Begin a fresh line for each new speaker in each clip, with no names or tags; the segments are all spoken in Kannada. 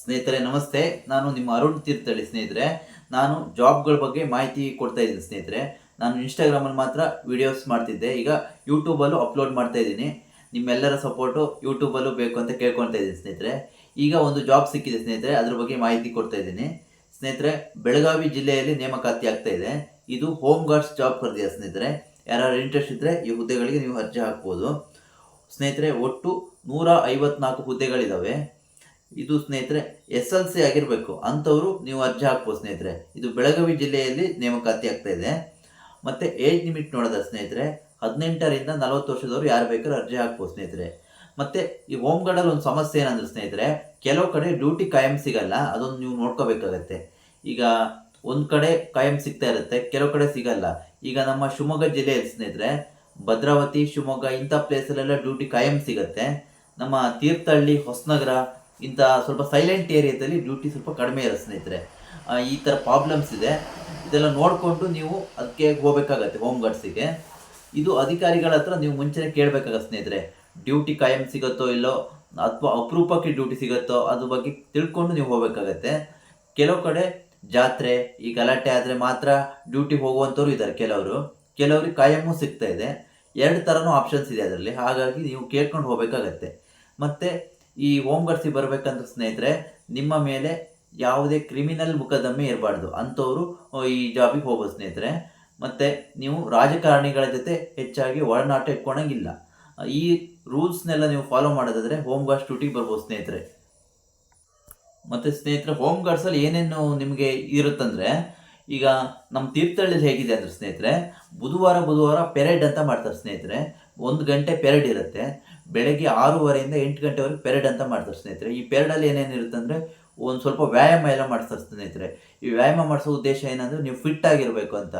ಸ್ನೇಹಿತರೆ, ನಮಸ್ತೆ. ನಾನು ನಿಮ್ಮ ಅರುಣ್ ತೀರ್ಥಹಳ್ಳಿ ಸ್ನೇಹಿತರೆ. ನಾನು ಜಾಬ್ಗಳ ಬಗ್ಗೆ ಮಾಹಿತಿ ಕೊಡ್ತಾ ಇದ್ದೀನಿ ಸ್ನೇಹಿತರೆ. ನಾನು ಇನ್ಸ್ಟಾಗ್ರಾಮಲ್ಲಿ ಮಾತ್ರ ವಿಡಿಯೋಸ್ ಮಾಡ್ತಿದ್ದೆ. ಈಗ ಯೂಟ್ಯೂಬಲ್ಲೂ ಅಪ್ಲೋಡ್ ಮಾಡ್ತಾ ಇದ್ದೀನಿ. ನಿಮ್ಮೆಲ್ಲರ ಸಪೋರ್ಟು ಯೂಟ್ಯೂಬಲ್ಲೂ ಬೇಕು ಅಂತ ಕೇಳ್ಕೊಳ್ತಾ ಇದ್ದೀನಿ ಸ್ನೇಹಿತರೆ. ಈಗ ಒಂದು ಜಾಬ್ ಸಿಕ್ಕಿದೆ ಸ್ನೇಹಿತರೆ. ಅದ್ರ ಬಗ್ಗೆ ಮಾಹಿತಿ ಕೊಡ್ತಾ ಇದ್ದೀನಿ. ಸ್ನೇಹಿತರೆ, ಬೆಳಗಾವಿ ಜಿಲ್ಲೆಯಲ್ಲಿ ನೇಮಕಾತಿ ಆಗ್ತಾ ಇದೆ. ಇದು ಹೋಮ್ ಗಾರ್ಡ್ಸ್ ಜಾಬ್ ಕರೆದಿದೆ ಸ್ನೇಹಿತರೆ? ಯಾರು ಇಂಟ್ರೆಸ್ಟ್ ಇದ್ದರೆ ಈ ಹುದ್ದೆಗಳಿಗೆ ನೀವು ಅರ್ಜಿ ಹಾಕ್ಬೋದು. ಸ್ನೇಹಿತರೆ, ಒಟ್ಟು ನೂರ ಐವತ್ನಾಲ್ಕು ಹುದ್ದೆಗಳಿದ್ದಾವೆ ಇದು ಸ್ನೇಹಿತರೆ, ಎಸ್ ಎಲ್ ಸಿ ಆಗಿರಬೇಕು. ಅಂಥವರು ನೀವು ಅರ್ಜಿ ಹಾಕ್ಬೋದು ಸ್ನೇಹಿತರೆ. ಇದು ಬೆಳಗಾವಿ ಜಿಲ್ಲೆಯಲ್ಲಿ ನೇಮಕಾತಿ ಆಗ್ತಾ ಇದೆ. ಮತ್ತು ಏಜ್ ಲಿಮಿಟ್ ನೋಡೋದ ಸ್ನೇಹಿತರೆ? ಹದಿನೆಂಟರಿಂದ ನಲವತ್ತು ವರ್ಷದವರು ಯಾರು ಬೇಕಾದ್ರೂ ಅರ್ಜಿ ಹಾಕ್ಬೋದು ಸ್ನೇಹಿತರೆ. ಮತ್ತು ಈ ಹೋಮ್ ಗಾರ್ಡಲ್ಲಿ ಒಂದು ಸಮಸ್ಯೆ ಏನಂದ್ರೆ ಸ್ನೇಹಿತರೆ, ಕೆಲವು ಕಡೆ ಡ್ಯೂಟಿ ಕಾಯಂ ಸಿಗಲ್ಲ, ಅದೊಂದು ನೀವು ನೋಡ್ಕೋಬೇಕಾಗತ್ತೆ. ಈಗ ಒಂದು ಕಡೆ ಕಾಯಂ ಸಿಗ್ತಾ ಇರುತ್ತೆ, ಕೆಲವು ಕಡೆ ಸಿಗಲ್ಲ. ಈಗ ನಮ್ಮ ಶಿವಮೊಗ್ಗ ಜಿಲ್ಲೆಯಲ್ಲಿ ಸ್ನೇಹಿತರೆ, ಭದ್ರಾವತಿ, ಶಿವಮೊಗ್ಗ ಇಂಥ ಪ್ಲೇಸಲ್ಲೆಲ್ಲ ಡ್ಯೂಟಿ ಕಾಯಂ ಸಿಗುತ್ತೆ. ನಮ್ಮ ತೀರ್ಥಹಳ್ಳಿ, ಹೊಸನಗರ ಇಂಥ ಸ್ವಲ್ಪ ಸೈಲೆಂಟ್ ಏರಿಯಾದಲ್ಲಿ ಡ್ಯೂಟಿ ಸ್ವಲ್ಪ ಕಡಿಮೆ ಇರೋ ಸ್ನೇಹಿತರೆ. ಈ ಥರ ಪ್ರಾಬ್ಲಮ್ಸ್ ಇದೆ. ಇದೆಲ್ಲ ನೋಡಿಕೊಂಡು ನೀವು ಅದಕ್ಕೆ ಹೋಗಬೇಕಾಗತ್ತೆ ಹೋಮ್ ಗಾರ್ಡ್ಸಿಗೆ ಇದು ಅಧಿಕಾರಿಗಳ ಹತ್ರ ನೀವು ಮುಂಚೆನೇ ಕೇಳಬೇಕಾಗತ್ತೆ ಸ್ನೇಹಿತರೆ. ಡ್ಯೂಟಿ ಕಾಯಂ ಸಿಗುತ್ತೋ ಇಲ್ಲೋ, ಅಥವಾ ಅಪರೂಪಕ್ಕೆ ಡ್ಯೂಟಿ ಸಿಗುತ್ತೋ, ಅದ್ರ ಬಗ್ಗೆ ತಿಳ್ಕೊಂಡು ನೀವು ಹೋಗಬೇಕಾಗತ್ತೆ. ಕೆಲವು ಕಡೆ ಜಾತ್ರೆ, ಈ ಗಲಾಟೆ ಆದರೆ ಮಾತ್ರ ಡ್ಯೂಟಿ ಹೋಗುವಂಥವ್ರು ಇದ್ದಾರೆ ಕೆಲವರು. ಕೆಲವ್ರಿಗೆ ಕಾಯಮ್ಮು ಸಿಗ್ತಾ ಇದೆ. ಎರಡು ಥರನೂ ಆಪ್ಷನ್ಸ್ ಇದೆ ಅದರಲ್ಲಿ. ಹಾಗಾಗಿ ನೀವು ಕೇಳ್ಕೊಂಡು ಹೋಗಬೇಕಾಗತ್ತೆ. ಮತ್ತು ಈ ಗಾರ್ಡ್ಸಿಗೆ ಬರಬೇಕಂದ್ರೆ ಸ್ನೇಹಿತರೆ, ನಿಮ್ಮ ಮೇಲೆ ಯಾವುದೇ ಕ್ರಿಮಿನಲ್ ಮುಖದಮ್ಮೆ ಇರಬಾರ್ದು. ಅಂಥವರು ಈ ಜಾಬಿಗೆ ಹೋಗ್ಬೋದು ಸ್ನೇಹಿತರೆ. ಮತ್ತು ನೀವು ರಾಜಕಾರಣಿಗಳ ಜೊತೆ ಹೆಚ್ಚಾಗಿ ಒಳನಾಟ ಇಟ್ಕೊಳಂಗಿಲ್ಲ. ಈ ರೂಲ್ಸ್ನೆಲ್ಲ ನೀವು ಫಾಲೋ ಮಾಡೋದಾದರೆ ಹೋಮ್ ಗಾರ್ಡ್ಸ್ ಡ್ಯೂಟಿಗೆ ಬರ್ಬೋದು ಸ್ನೇಹಿತರೆ. ಮತ್ತು ಸ್ನೇಹಿತರೆ, ಹೋಮ್ ಗಾರ್ಡ್ಸಲ್ಲಿ ಏನೇನು ನಿಮಗೆ ಇರುತ್ತಂದರೆ, ಈಗ ನಮ್ಮ ತೀರ್ಥಹಳ್ಳಿಲಿ ಹೇಗಿದೆ ಅಂದರೆ ಸ್ನೇಹಿತರೆ, ಬುಧವಾರ ಬುಧವಾರ ಪೆರೇಡ್ ಅಂತ ಮಾಡ್ತಾರೆ ಸ್ನೇಹಿತರೆ. ಒಂದು ಗಂಟೆ ಪೆರೇಡ್ ಇರುತ್ತೆ. ಬೆಳಗ್ಗೆ ಆರೂವರೆಯಿಂದ ಎಂಟು ಗಂಟೆವರೆಗೆ ಪೆರೇಡ್ ಅಂತ ಮಾಡ್ತಾರೆ ಸ್ನೇಹಿತರೆ. ಈ ಪೆರೇಡಲ್ಲಿ ಏನೇನು ಇರುತ್ತೆ ಅಂದರೆ ಒಂದು ಸ್ವಲ್ಪ ವ್ಯಾಯಾಮ ಎಲ್ಲ ಮಾಡ್ತಾರೆ ಸ್ನೇಹಿತರೆ. ಈ ವ್ಯಾಯಾಮ ಮಾಡಿಸೋ ಉದ್ದೇಶ ಏನಂದರೆ ನೀವು ಫಿಟ್ ಆಗಿರಬೇಕು ಅಂತ.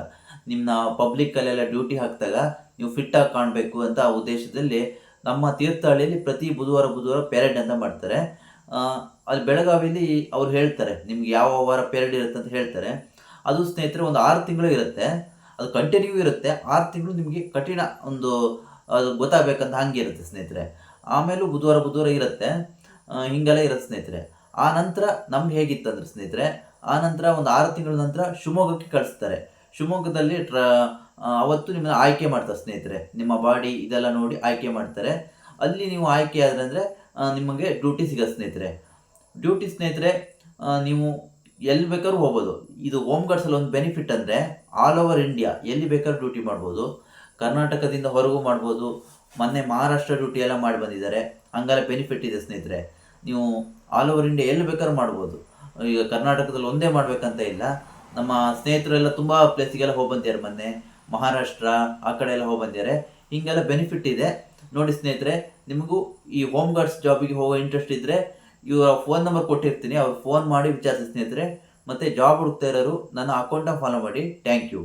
ನಿಮ್ಮ ಪಬ್ಲಿಕ್ಕಲ್ಲೆಲ್ಲ ಡ್ಯೂಟಿ ಹಾಕಿದಾಗ ನೀವು ಫಿಟ್ಟಾಗಿ ಕಾಣಬೇಕು ಅಂತ ಆ ಉದ್ದೇಶದಲ್ಲಿ ನಮ್ಮ ತೀರ್ಥಹಳ್ಳಿಯಲ್ಲಿ ಪ್ರತಿ ಬುಧವಾರ ಬುಧವಾರ ಪೆರೇಡ್ ಅಂತ ಮಾಡ್ತಾರೆ. ಅಲ್ಲಿ ಬೆಳಗಾವಿಯಲ್ಲಿ ಅವ್ರು ಹೇಳ್ತಾರೆ, ನಿಮ್ಗೆ ಯಾವ ವಾರ ಪೆರೇಡ್ ಇರುತ್ತೆ ಅಂತ ಹೇಳ್ತಾರೆ. ಅದು ಸ್ನೇಹಿತರೆ ಒಂದು ಆರು ತಿಂಗಳು ಇರುತ್ತೆ. ಅದು ಕಂಟಿನ್ಯೂ ಇರುತ್ತೆ. ಆರು ತಿಂಗಳು ನಿಮಗೆ ಕಠಿಣ ಒಂದು ಅದು ಗೊತ್ತಾಗಬೇಕಂತ ಹಂಗೆ ಇರುತ್ತೆ ಸ್ನೇಹಿತರೆ. ಆಮೇಲೂ ಬುಧವಾರ ಬುಧವಾರ ಇರುತ್ತೆ. ಹಿಂಗೆಲ್ಲ ಇರುತ್ತೆ ಸ್ನೇಹಿತರೆ. ಆ ನಂತರ ನಮ್ಗೆ ಹೇಗಿತ್ತಂದ್ರೆ ಸ್ನೇಹಿತರೆ, ಆ ನಂತರ ಒಂದು ಆರು ತಿಂಗಳ ನಂತರ ಶಿವಮೊಗ್ಗಕ್ಕೆ ಕಳಿಸ್ತಾರೆ. ಶಿವಮೊಗ್ಗದಲ್ಲಿ ಟ್ರ ಅವತ್ತು ನಿಮ್ಮನ್ನ ಆಯ್ಕೆ ಮಾಡ್ತಾರೆ ಸ್ನೇಹಿತರೆ. ನಿಮ್ಮ ಬಾಡಿ ಇದೆಲ್ಲ ನೋಡಿ ಆಯ್ಕೆ ಮಾಡ್ತಾರೆ. ಅಲ್ಲಿ ನೀವು ಆಯ್ಕೆ ಆದರೆ ಅಂದರೆ ನಿಮಗೆ ಡ್ಯೂಟಿ ಸಿಗುತ್ತೆ ಸ್ನೇಹಿತರೆ. ಡ್ಯೂಟಿ ಸ್ನೇಹಿತರೆ ನೀವು ಎಲ್ಲಿ ಬೇಕಾದ್ರೂ ಹೋಗ್ಬೋದು. ಇದು ಹೋಮ್ ಗಾರ್ಡ್ಸಲ್ಲಿ ಒಂದು ಬೆನಿಫಿಟ್ ಅಂದರೆ ಆಲ್ ಓವರ್ ಇಂಡಿಯಾ ಎಲ್ಲಿ ಬೇಕಾದ್ರೂ ಡ್ಯೂಟಿ ಮಾಡ್ಬೋದು. ಕರ್ನಾಟಕದಿಂದ ಹೊರಗೂ ಮಾಡ್ಬೋದು. ಮೊನ್ನೆ ಮಹಾರಾಷ್ಟ್ರ ಡ್ಯೂಟಿ ಎಲ್ಲ ಮಾಡಿ ಬಂದಿದ್ದಾರೆ. ಹಂಗೆಲ್ಲ ಬೆನಿಫಿಟ್ ಇದೆ ಸ್ನೇಹಿತರೆ. ನೀವು ಆಲ್ ಓವರ್ ಇಂಡಿಯಾ ಎಲ್ಲಿ ಬೇಕಾದ್ರೂ ಮಾಡ್ಬೋದು. ಈಗ ಕರ್ನಾಟಕದಲ್ಲಿ ಒಂದೇ ಮಾಡಬೇಕಂತ ಇಲ್ಲ. ನಮ್ಮ ಸ್ನೇಹಿತರೆಲ್ಲ ತುಂಬ ಪ್ಲೇಸಿಗೆಲ್ಲ ಹೋಗಿ ಬಂದಿದ್ದಾರೆ ಮೊನ್ನೆ. ಮಹಾರಾಷ್ಟ್ರ, ಆ ಕಡೆ ಎಲ್ಲ ಹೋಗಿ ಬಂದಿದ್ದಾರೆ. ಹಿಂಗೆಲ್ಲ ಬೆನಿಫಿಟ್ ಇದೆ. ನೋಡಿ ಸ್ನೇಹಿತರೆ, ನಿಮಗೂ ಈ ಹೋಮ್ ಗಾರ್ಡ್ಸ್ ಜಾಬಿಗೆ ಹೋಗೋ ಇಂಟ್ರೆಸ್ಟ್ ಇದ್ದರೆ ಇವರ ಫೋನ್ ನಂಬರ್ ಕೊಟ್ಟಿರ್ತೀನಿ. ಅವ್ರು ಫೋನ್ ಮಾಡಿ ವಿಚಾರಿಸಿ ಸ್ನೇಹಿತರೆ. ಮತ್ತು ಜಾಬ್ ಹುಡುಕ್ತಾ ಇರೋರು ನನ್ನ ಅಕೌಂಟನ್ನು ಫಾಲೋ ಮಾಡಿ. Thank you